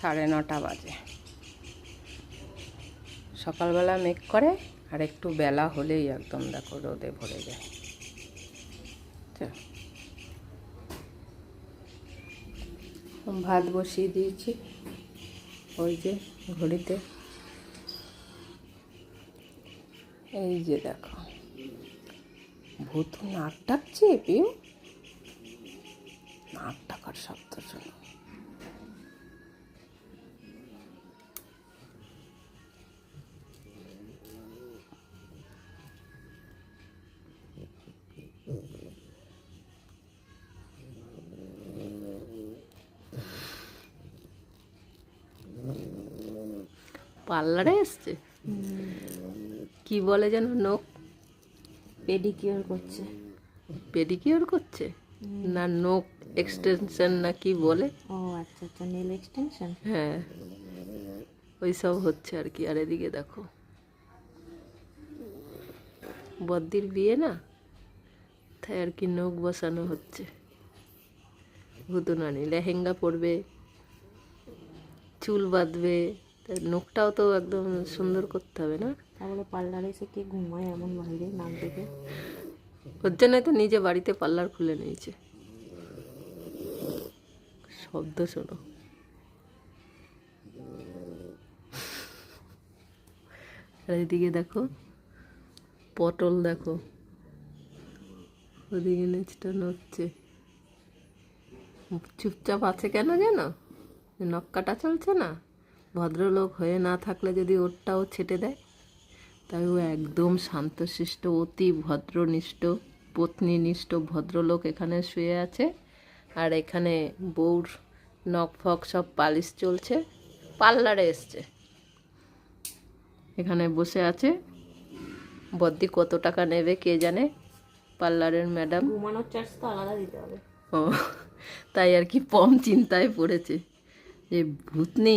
সাড়ে নটা বাজে। সকালবেলা মেঘ করে আর একটু বেলা হলেই একদম দেখো রোদে ভরে যায়। ভাত বসিয়ে দিয়েছি। ওই যে ঘড়িতে। এই যে দেখো। ভূত নাক ডাকছে, পিউ। নাক ডাকার শব্দ শোনো। পার্লারে এসছে? কি বলে যেন নোক? পেডিকিওর করছে। পেডিকিওর করছে? না নোক এক্সটেনশন না কি বলে? ও আচ্ছা আচ্ছা নেল এক্সটেনশন? হ্যাঁ। ওই সব হচ্ছে আর কি। আর এদিকে দেখো। বদ্দির বিয়ে না? তাই আর কি নখ বসানো হচ্ছে। ভুতুনানি লেহেঙ্গা পরবে চুল বাঁধবে। নখটাও তো একদম সুন্দর করতে হবে না? তাহলে পার্লারে এসে কে ঘুমায় এমন বাইরে নাক দেখে? ওর জন্যই তো নিজে বাড়িতে পার্লার খুলে নিয়েছে। শব্দ শোনো। আর এদিকে দেখো পটল দেখো। ওদিকে নিচটা নড়ছে। চুপচাপ আছে কেন যেন? নখ কাটা চলছে না? ভদ্রলোক হয়ে না থাকলে যদি ওরটাও ছেটে দেয়? তাই ও একদম শান্তশিষ্ট অতি ভদ্রনিষ্ঠ পত্নীনিষ্ঠ ভদ্রলোক এখানে শুয়ে আছে। আর এখানে বউর নখ ফক সব পালিশ চলছে। পার্লারে এসছে। এখানে বসে আছে। বদ্দি কত টাকা নেবে কে জানে? পার্লারের ম্যাডাম। ঘুমানোর চার্জ তো আলাদা দিতে হবে। ও তাই আর কি পম চিন্তায় পড়েছে। যে ভূতনি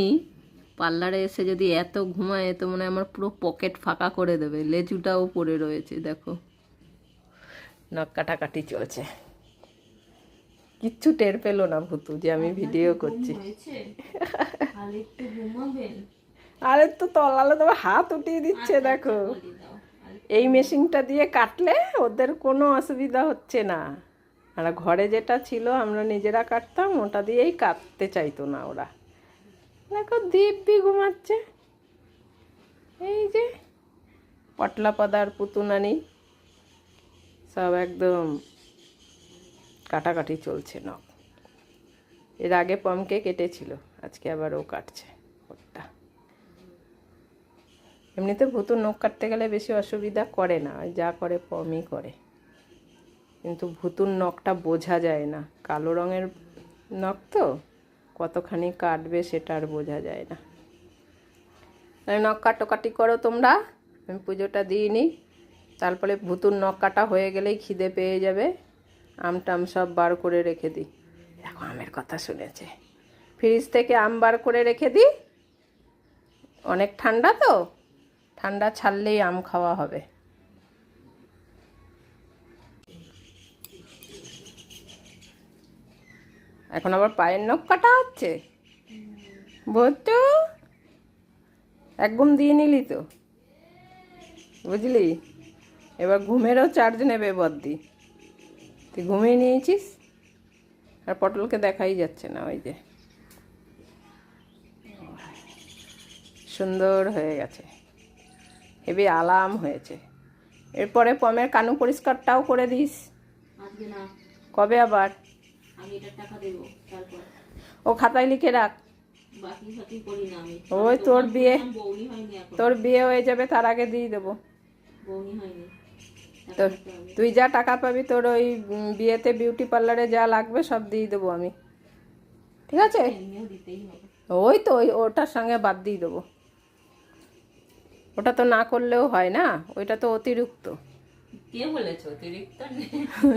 পার্লারে এসে যদি এত ঘুমায় তো মনে হয় আমার পুরো পকেট ফাঁকা করে দেবে। লেজুটাও পড়ে রয়েছে দেখো। নখ কাটাকাটি চলছে। কিচ্ছু টের পেল না ভুতু যে আমি ভিডিও করছি। আরে তো তলালে তোমার হাত উঠিয়ে দিচ্ছে দেখো। এই মেশিনটা দিয়ে কাটলে ওদের কোনো অসুবিধা হচ্ছে না। আর ঘরে যেটা ছিল আমরা নিজেরা কাটতাম ওটা দিয়েই কাটতে চাইতো না ওরা। দেখো দিব্যি ঘুমাচ্ছে। এই যে পটলা পাদার পুতুনানি। সব একদম কাটাকাটি চলছে নখ। এর আগে পমকে কেটেছিল আজকে আবার ও কাটছে ওরটা। এমনিতে ভুতুর নখ কাটতে গেলে বেশি অসুবিধা করে না যা করে পমই করে। কিন্তু ভুতুর নখটা বোঝা যায় না। কালো রঙের নখ তো? কতখানি কাটবে সেটা আর বোঝা যায় না। তাই নখ কাটোকাটি করো তোমরা। আমি পুজোটা দিই নি তারপরে ভুতুর নখ কাটা হয়ে গেলেই খিদে পেয়ে যাবে। আম টাম সব বার করে রেখে দিই। দেখো আমের কথা শুনেছে। ফ্রিজ থেকে আম বার করে রেখে দিই। অনেক ঠান্ডা তো। ঠান্ডা ছাড়লেই আম খাওয়া হবে। এখন আবার পায়ের নখ কাটা হচ্ছে? বলতো এক ঘুম দিয়ে নিলি তো। বুঝলি? এবার ঘুমেরও চার্জ নেবে বদ্দি। তুই ঘুমিয়ে নিয়েছিস? আর পটলকে দেখাই যাচ্ছে না ওই যে। সুন্দর হয়ে গেছে। হেবি আলাম হয়েছে। এরপরে পমের কানু পরিষ্কারটাও করে দিস। কবে আবার? আমি এটা টাকা দেবো তারপর। ও খাতায় লিখে রাখ। বাকি ফাকি করি না আমি। ওই তোর বিয়ে বৌনি হয়নি এখন। তোর বিয়ে হয়ে যাবে তার আগে দিয়ে দেবো। বৌনি হয়নি। তোর তুই যা টাকা পাবি তোর ওই বিয়েতে বিউটি পার্লারে যা লাগবে সব দিয়ে দেবো আমি। ঠিক আছে? হবে। ওই তো ওই ওটার সঙ্গে বাদ দিয়ে দেবো। ওটা তো না করলেও হয় না ওইটা তো অতিরিক্ত। কে বলেছ অতিরিক্ত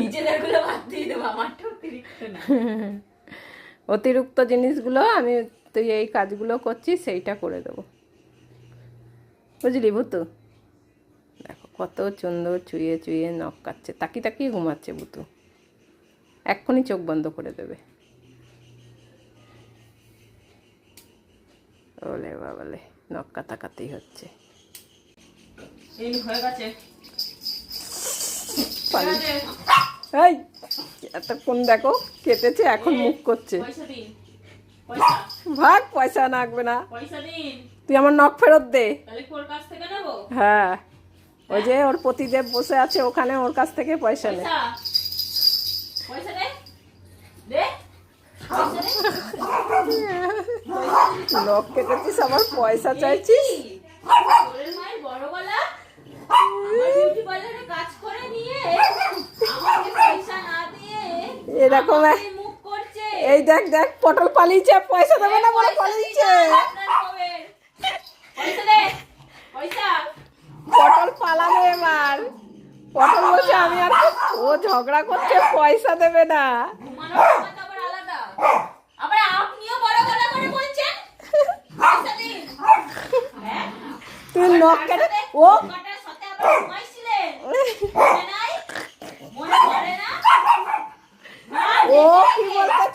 নিজেদেরগুলো বাদ দিয়ে দেবো আমারটা অতিরিক্ত না অতিরিক্ত জিনিসগুলো আমি তুই এই কাজগুলো করছিস সেইটা করে দেবো। বুঝলি ভুতু দেখো কত সুন্দর চুয়ে চুয়ে নখ কাটছে তাকি তাকিয়ে ঘুমাচ্ছে ভুতু এক্ষুনি চোখ বন্ধ করে দেবে। ওলে বাবালে নখ কাটাকাটি হচ্ছে। হয়ে গেছে। আছে? এই এতক্ষণ দেখো কেটেছে এখন মুখ করছে। ভাগ পয়সা লাগবে না। তুই আমার নখ ফেরত দে। হ্যাঁ। ওই যে ওর পতিদেব বসে আছে ওখানে ওর কাছ থেকে পয়সা নে। নখ কেটেছিস আবার পয়সা চাইছিস? আমার কাজ করে এরকম এই দেখ দেখ পটল পালিয়েছে পয়সা দেবে না বলে পালিয়েছে। পটল পালাবে এবার। পটল বলছে আমি আর ও ঝগড়া করছে পয়সা দেবে না। তুই নখ কেটে ও কাটার সাথে আবার ঘুমাইছিলেন মনে নাই মনে পড়ে না না, ও দেখে কি বলতে চাইছে শোন বিউটি পার্লারে লোক জেনে গেল, আপনি লোক দেখে দেখে নাক ডেকে ডেকে ডেকে ডেকে ঘুমাচ্ছিলেন। হ্যাঁ, একটা মেয়ে মানুষ হয়ে কি করে এত নাক ডাকতে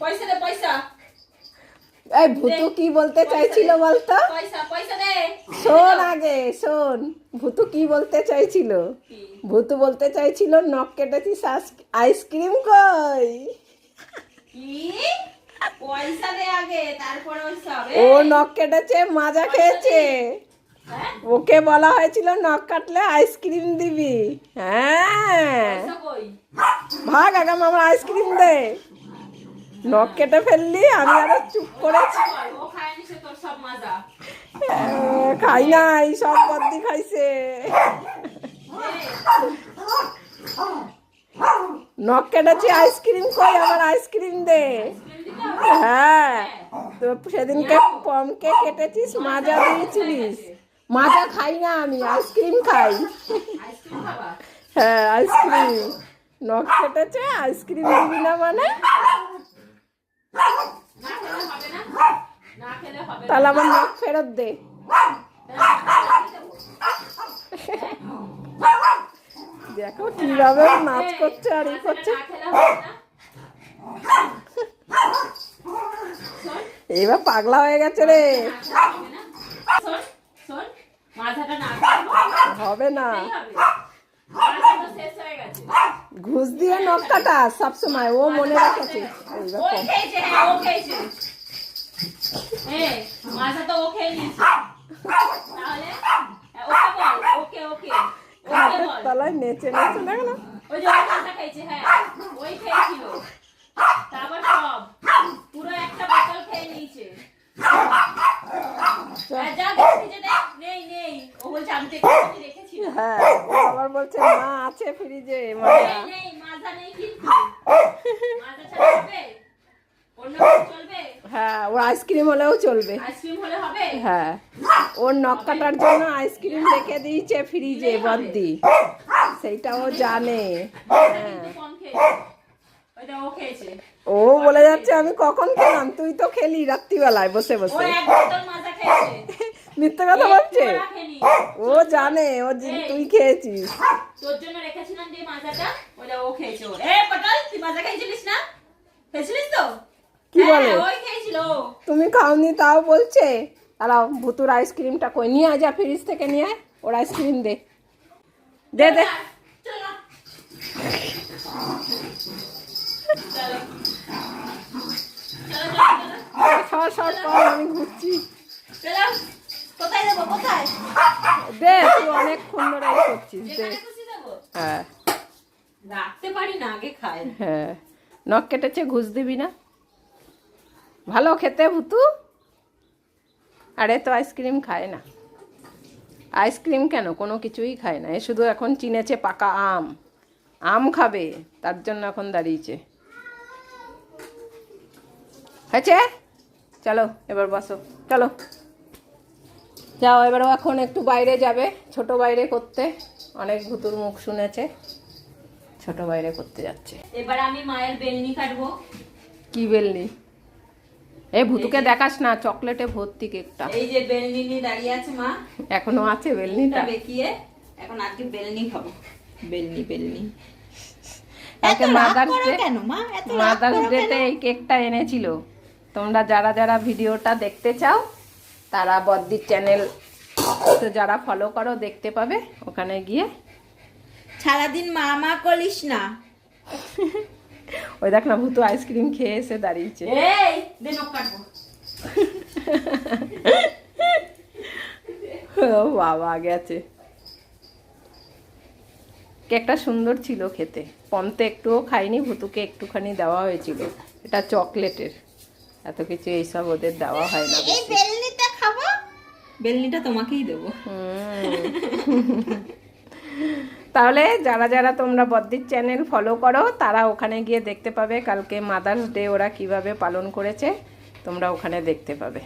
পয়সা দে পয়সা। এই ভুতু কি বলতে চাইছিল বলতো? পয়সা পয়সা দে। শোন আগে শোন। ভুতু কি বলতে চাইছিল? ভুতু বলতে চাইছিল নখ কেটেছিস আইসক্রিম কই? পয়সা দে আগে তারপরে ও নখ কেটেছে মাজা খেয়েছে। হ্যাঁ? ওকে বলা হয়েছিল নখ কাটলে আইসক্রিম দিবি। হ্যাঁ। ভাগ আগাম আমার আইসক্রিম দে। নখ কেটে ফেললি, আমি আরও চুপ করেছি মাজা খাই নাই, সব বদ্দি খাইছে। নখ কেটেছি, আইসক্রিম কই, আমার আইসক্রিম দে? হ্যাঁ তো সেদিনকে পমকে কেটেছিস, মাজা দিয়েছিলিস। মাজা খাই না আমি, আইসক্রিম খাই। হ্যাঁ আইসক্রিম। নখ কেটেছে, আইসক্রিম দিবি না মানে না খেলে হবে না না খেলে হবে না তাহলে আমার নখ ফেরত দে। দেখো কীভাবে নাচ করছে আর ই করছে। এবার পাগলা হয়ে গেছে রে। হবে। না শোন শোন মাথাটা না খেলে হবে না হবে মাথা তো শেষ হয়ে গেছে ঘুষ দিয়ে নখ কাটা সবসময় ও মনে রাখেছে হ্যাঁ মাথা তো ও খেয়ে নিয়েছে। তাহলে হ্যাঁ, হাতের তলায় নেচে নেচে দেখ না। হ্যাঁ বোতল খেয়ে নিয়েছে হ্যাঁ, যা দেখছি যে দেখ নেই নেই ও বলছে আমি তো একটুখানি রেখেছি হ্যাঁ ও আবার বলছে না আছে ফ্রিজে মাজা নেই নেই মাজা নেই কিন্তু মাজা ছাড়া হবে অন্য কিছু চলবে হ্যাঁ ওর আইসক্রিম হলেও চলবে হ্যাঁ। ওর নখ কাটার জন্য আইসক্রিম রেখে দিয়েছে ফ্রিজে বদ্দি সেইটা ও জানে। হ্যাঁ। ও বলে যাচ্ছে আমি কখন খেলাম? তুই তো খেলি রাত্রিবেলায় বসে বসে। মিথ্যে কথা বলছে? ও জানে ও তুই খেয়েছিস। তোর জন্য রেখেছিলাম যে মাজাটা ওটা ও খেয়েছে। এ পটল তুই মাজা খেয়েছিলিস না? খেয়েছিলিস তো? কি হ্যাঁ, বলে? তুমি খাওনি তাও বলছে। দাঁড়াও ভুতুর আইসক্রিমটা কই? নিয়ে আয় যা ফ্রিজ থেকে নিয়ে আয় ওর আইসক্রিম দে। দে দে। সর সর আমি ঘুরছি। দে তুই করছিস দে। হ্যাঁ। রাখতে পারি না আগে খাই। হ্যাঁ। নখ কেটেছে ঘুষ দিবি না? ভালো খেতে ভুতু? আরে তো আইসক্রিম খায় না। আইসক্রিম কেন? কোনো কিছুই খায় না। এ শুধু এখন চিনেছে পাকা আম। আম খাবে তার জন্য এখন দাঁড়িয়েছে। হয়েছে? চলো এবার বসো। চলো। যাও এবারও এখন একটু বাইরে যাবে। ছোট বাইরে করতে। অনেক ভুতুর মুখ শুনেছে। ছোট বাইরে করতে যাচ্ছে। এবার আমি মায়ের বেলনি কাটবো। কি বেলনি? এ ভুতুকে দেখাস না চকলেটে ভর্তি কেকটা। এই যে বেলনি নিয়ে দাঁড়িয়ে আছে মা। এখনও আছে বেলনিটা। বেঁকিয়ে এখন আজকে বেলনি খাব। বেলনি বেলনি। কালকে মাদার্স ডে মা? এত মাদার্স ডেতে এই কেকটা এনেছিল। তোমরা যারা যারা ভিডিওটা দেখতে চাও তারা বদ্দির চ্যানেল তো যারা ফলো করো দেখতে পাবে। ওখানে গিয়ে সারাদিন মা মা করিস না। ওই দেখ না ভুতু আইসক্রিম খেয়ে এসে দাঁড়িয়েছে। ও বাবা গেছে। কেকটা সুন্দর ছিল খেতে। পমতে একটুও খাইনি ভুতুকে একটুখানি দেওয়া হয়েছিল। এটা চকলেটের। এত কিছু এইসব ওদের দেওয়া হয় না এই বেলনিটা খাব? বেলনিটা তোমাকেই দেবো। হুম। তাহলে যারা যারা তোমরা বদ্দির চ্যানেল ফলো করো, তারা ওখানে গিয়ে দেখতে পাবে কালকে মাদার্স ডে ওরা কীভাবে পালন করেছে, তোমরা ওখানে দেখতে পাবে।